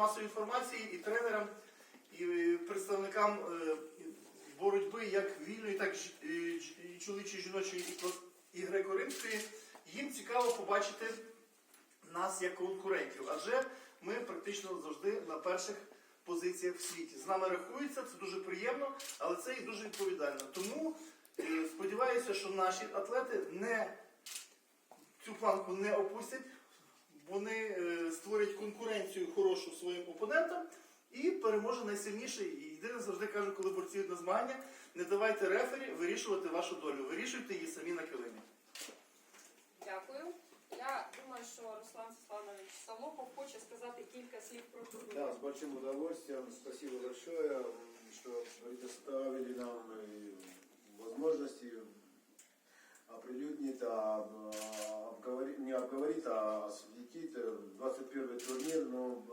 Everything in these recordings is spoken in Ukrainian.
масової інформації і тренерам, і е, представникам е, боротьби як вільної, так і чоловічої, жіночої і греко-римської. Їм цікаво побачити нас як конкурентів, адже ми практично завжди на перших позиціях в світі. З нами рахуються, це дуже приємно, але це і дуже відповідально. Тому е, сподіваюся, що наші атлети не цю планку не опустять, вони е, створять конкуренцію хорошу своїм опонентам і переможе найсильніший. І єдине завжди кажу, коли борці на змагання, не давайте рефері вирішувати вашу долю, вирішуйте її самі на килимі. Дякую. Я думаю, що Руслан Сосланович Солохов хоче сказати кілька слів про турнір. Да, с большим удовольствием. Спасибо большое, что предоставили нам и возможности оприлюднить, а, а, обговорить, не обговорить, а осветить э, 21 турнир. Ну,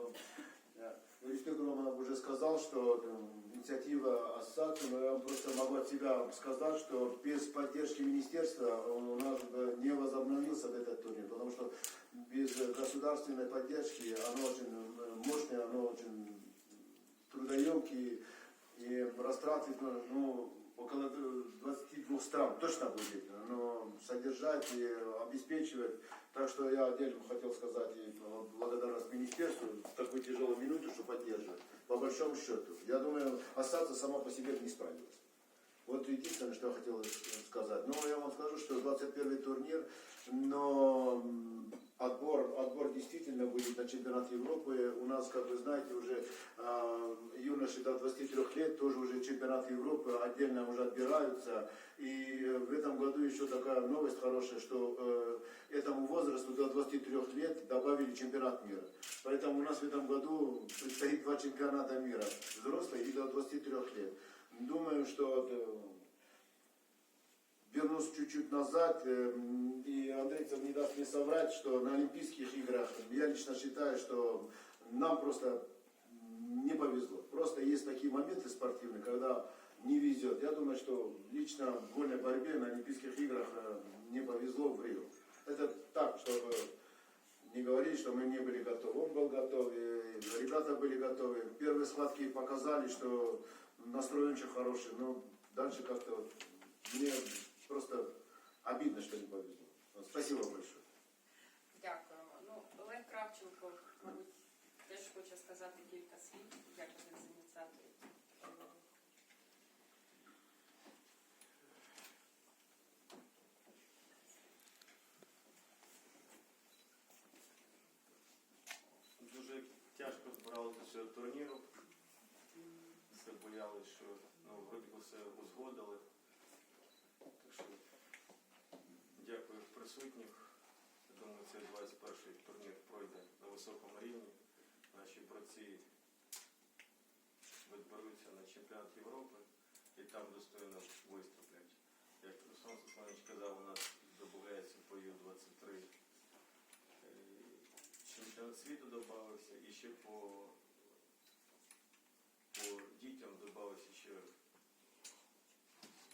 э, Юрий Громов уже сказал, что э, инициатива ассоциации, но я вам просто могу от себя сказать, что без поддержки министерства у нас бы не возобновился бы этот турнир, потому что без э, государственной поддержки оно очень э, мощное, оно очень трудоемкий и растраты, ну, ну, около 22 стран точно будет, но содержать и обеспечивать. Так что я отдельно хотел сказать и благодарность министерству в такую тяжелую минуту, что поддерживает. По большому счету, я думаю, ассоциация сама по себе не справилась. Вот единственное, что я хотел сказать. Ну, я вам скажу, что 21 турнир, но чемпионат Европы. У нас, как вы знаете, уже э, юноши до 23 лет тоже уже чемпионат Европы отдельно уже отбираются. И э, в этом году еще такая новость хорошая, что э, этому возрасту до 23 лет добавили чемпионат мира. Поэтому у нас в этом году предстоит два чемпионата мира, взрослые и до 23 лет. Думаю, что э, вернусь чуть-чуть назад, э, и Андрейцев не даст мне соврать, что на Олимпийских играх я лично считаю, что нам просто не повезло. Просто есть такие моменты спортивные, когда не везет. Я думаю, что лично в вольной борьбе на Олимпийских играх э, не повезло в Рио. Это так, чтобы не говорить, что мы не были готовы. Он был готов, и ребята были готовы. Первые схватки показали, что настрой очень хороший. Но дальше как-то мне просто обидно, что не повезло. Спасибо Кравченко, мабуть, теж хоче сказати кілька слів, як один з ініціаторів. Дуже тяжко збиралися до цього турніру. Все бояли, що ну, вроді все узгодили. Так що дякую присутніх. Цей 21-й турнір пройде на високому рівні. Наші борці відберуться на чемпіонат Європи і там достойно виступлять. Як Руслан Сосланович казав, у нас додається по Ю-23 е, чемпіонат світу додався і ще по, по дітям додався ще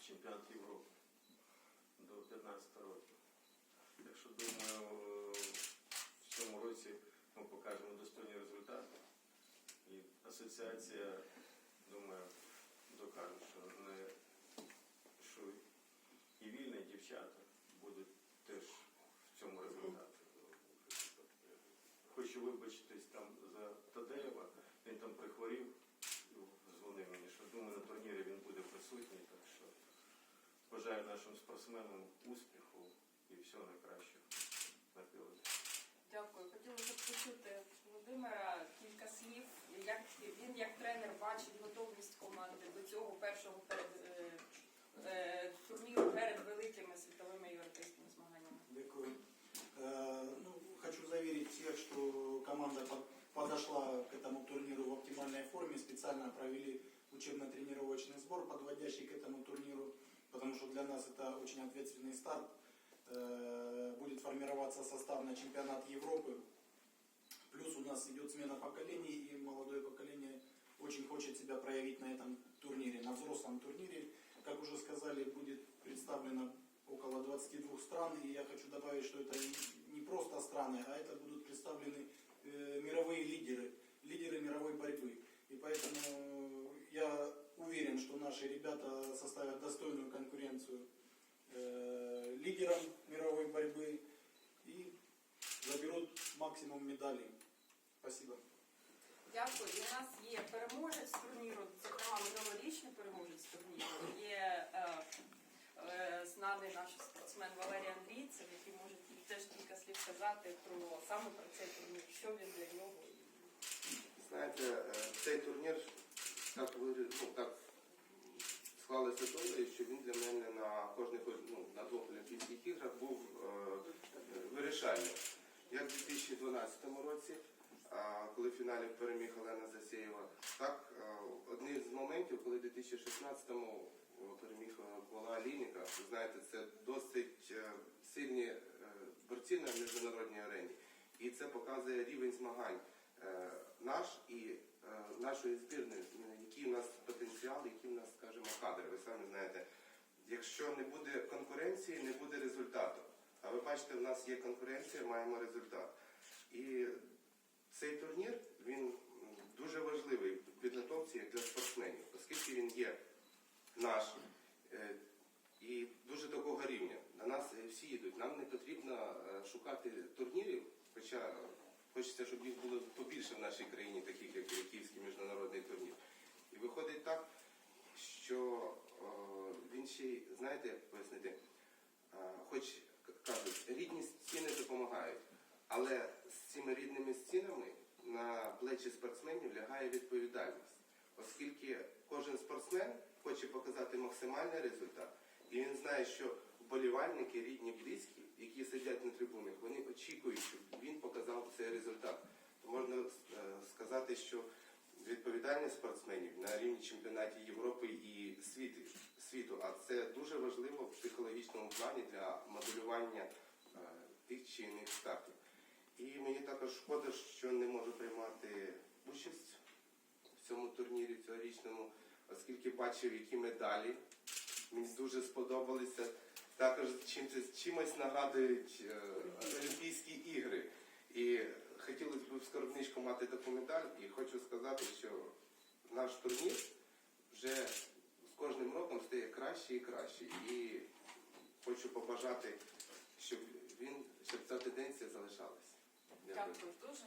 чемпіонат Європи до 15 років. Так що думаю, в цьому році ми покажемо достойні результати. І асоціація, думаю, докаже, що не що і вільні дівчата будуть теж в цьому результаті. Хочу вибачитись там за Тадеєва. Він там прихворів, дзвонив мені, що думаю, на турнірі він буде присутній. Так що бажаю нашим спортсменам успіху і всього найкращого на пілоті. Дякую. Хотілося б почути Володимира кілька слів Як він як тренер бачить готовність команди до цього першого перед, е, е, турніру перед великими світовими європейськими змаганнями. Дякую. Э, ну, хочу заверить всех, что команда под- подошла к этому турниру в оптимальной форме. Специально провели учебно-тренировочный сбор, подводящий к этому турниру, потому что для нас это очень ответственный старт. Э, будет формироваться состав на чемпионат Европы. Плюс у нас идет смена поколений, и молодое поколение очень хочет себя проявить на этом турнире. На взрослом турнире, как уже сказали, будет представлено около 22 стран. И я хочу добавить, что это не просто страны, а это будут представлены э, мировые лидеры, лидеры мировой борьбы. И поэтому я уверен, что наши ребята составят достойную конкуренцию э, лидерам мировой борьбы и заберут максимум медалей. Спасибо. Дякую. І у нас є переможець турніру, зокрема минулорічний переможець турніру. Є е, е, знаний наш спортсмен Валерій Андрійцев, який може теж кілька слів сказати про саме про цей турнір, що він для нього. Знаєте, е, цей турнір так, ну, так склалося долею, що він для мене на кожних ну, на двох Олімпійських іграх був е, вирішальним. Як в 2012 році, коли в фіналі переміг Олена Засєєва, так е, одним з моментів, коли в 2016-му переміг е, Кола Алініка, знаєте, це досить е, сильні е, борці на міжнародній арені. І це показує рівень змагань е, наш і е, нашої збірної, е, який у нас потенціал, які у нас, скажімо, кадри. Ви самі знаєте, якщо не буде конкуренції, не буде результату. А ви бачите, в нас є конкуренція, маємо результат. І цей турнір він дуже важливий в підготовці для спортсменів, оскільки він є наш е, і дуже такого рівня. На нас е, всі йдуть. Нам не потрібно е, шукати турнірів, хоча хочеться, щоб їх було побільше в нашій країні, таких як Київський міжнародний турнір. І виходить так, що він ще знаєте, пояснити, хоч кажуть, рідні стіни допомагають, але лягає відповідальність, оскільки кожен спортсмен хоче показати максимальний результат, і він знає, що вболівальники, рідні, близькі, які сидять на трибунах, вони очікують, щоб він показав цей результат. То можна е, сказати, що відповідальність спортсменів на рівні чемпіонаті Європи і світу. А це дуже важливо в психологічному плані для моделювання е, тих чи інших стартів. І мені також шкода, що не можу приймати турнірі цьогорічному, оскільки бачив, які медалі мені дуже сподобалися. Також чимось, чимось нагадують е, Олімпійські ігри. І хотілося б в скарбничку мати таку медаль. І хочу сказати, що наш турнір вже з кожним роком стає краще і краще. І хочу побажати, щоб він, щоб ця тенденція залишалась. Дякую. Дякую дуже.